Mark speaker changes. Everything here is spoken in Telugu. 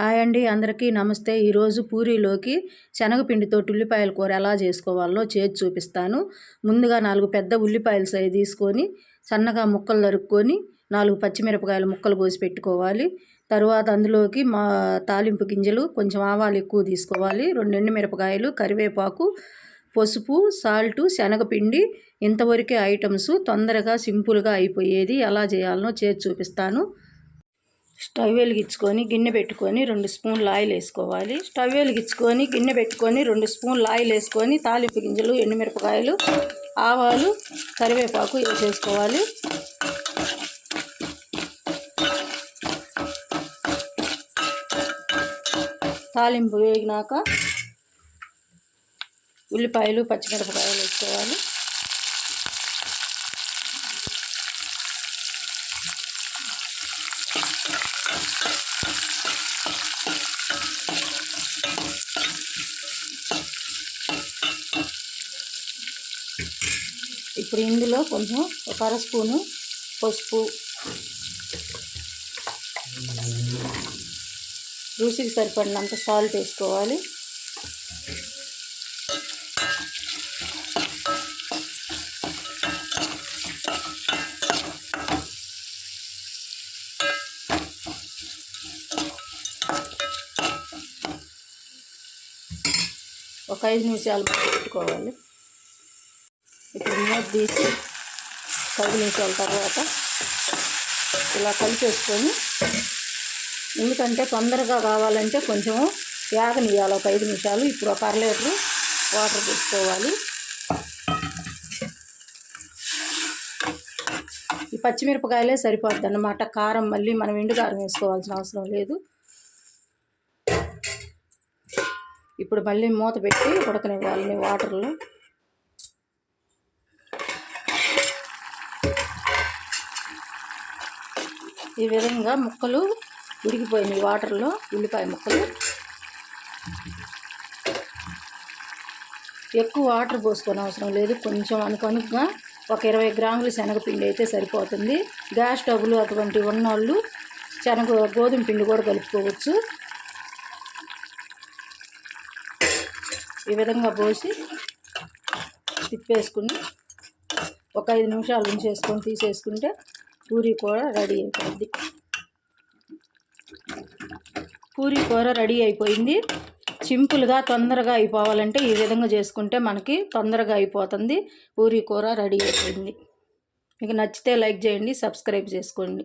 Speaker 1: హాయ్ అండి. అందరికీ నమస్తే. ఈరోజు పూరీలోకి శనగపిండితో ఉల్లిపాయల కూర ఎలా చేసుకోవాలో చేసి చూపిస్తాను. ముందుగా నాలుగు పెద్ద ఉల్లిపాయలు సై తీసుకొని సన్నగా ముక్కలు నరుక్కొని నాలుగు పచ్చిమిరపకాయలు ముక్కలు కోసి పెట్టుకోవాలి. తరువాత అందులోకి మా తాలింపు గింజలు కొంచెం ఆవాలు ఎక్కువ తీసుకోవాలి. రెండు ఎండు మిరపకాయలు కరివేపాకు పసుపు సాల్టు శనగపిండి ఇంతవరకే ఐటమ్స్ తొందరగా సింపుల్గా అయిపోయేది. ఎలా చేయాలనో చేసి చూపిస్తాను. స్టవ్ వెలిగించుకొని గిన్నె పెట్టుకొని రెండు స్పూన్లు ఆయిల్ వేసుకోవాలి. స్టవ్ వెలిగించుకొని గిన్నె పెట్టుకొని రెండు స్పూన్లు ఆయిల్ వేసుకొని తాలింపు గింజలు ఎండుమిరపకాయలు ఆవాలు కరివేపాకు వేసేసుకోవాలి తాలింపు వేగినాక ఉల్లిపాయలు పచ్చిమిరపకాయలు వేసుకోవాలి. ఇప్పుడు ఇందులో కొంచెం ఒక అర స్పూను పసుపు. రుచికి సరిపడినంత సాల్ట్ వేసుకోవాలి. ఒక ఐదు నిమిషాలు పెట్టుకోవాలి. ఇప్పుడు మూత తీసి పది నిమిషాల తర్వాత ఇలా కలిపేసుకొని ఎందుకంటే తొందరగా కావాలంటే కొంచెం వేగనియాలి ఒక ఐదు నిమిషాలు. ఇప్పుడు ఒక అర వాటర్ తీసుకోవాలి. ఈ పచ్చిమిరపకాయలే సరిపోద్ది అన్నమాట. కారం మళ్ళీ మనం ఎండు కారం వేసుకోవాల్సిన అవసరం లేదు. ఇప్పుడు మళ్ళీ మూత పెట్టి ఉడకనివ్వాలి వాటర్లో. ఈ విధంగా ముక్కలు ఉడికిపోయినాయి వాటర్లో ఉల్లిపాయ ముక్కలు. ఎక్కువ వాటర్ పోసుకొని అవసరం లేదు కొంచెం అనుకనుకగా ఒక ఇరవై గ్రాములు శనగపిండి అయితే సరిపోతుంది. గ్యాస్ స్టవ్లు అటువంటి ఉన్నోళ్ళు శనగ గోధుమ పిండి కూడా కలుపుకోవచ్చు. ఈ విధంగా పోసి తిప్పేసుకుని ఒక ఐదు నిమిషాలు ఉంచేసుకొని తీసేసుకుంటే పూరి కూర రెడీ అయిపోయింది. పూరి కూర రెడీ అయిపోయింది. సింపుల్గా తొందరగా అయిపోవాలంటే ఈ విధంగా చేసుకుంటే మనకి తొందరగా అయిపోతుంది. పూరి కూర రెడీ అయిపోయింది. మీకు నచ్చితే లైక్ చేయండి సబ్స్క్రైబ్ చేసుకోండి.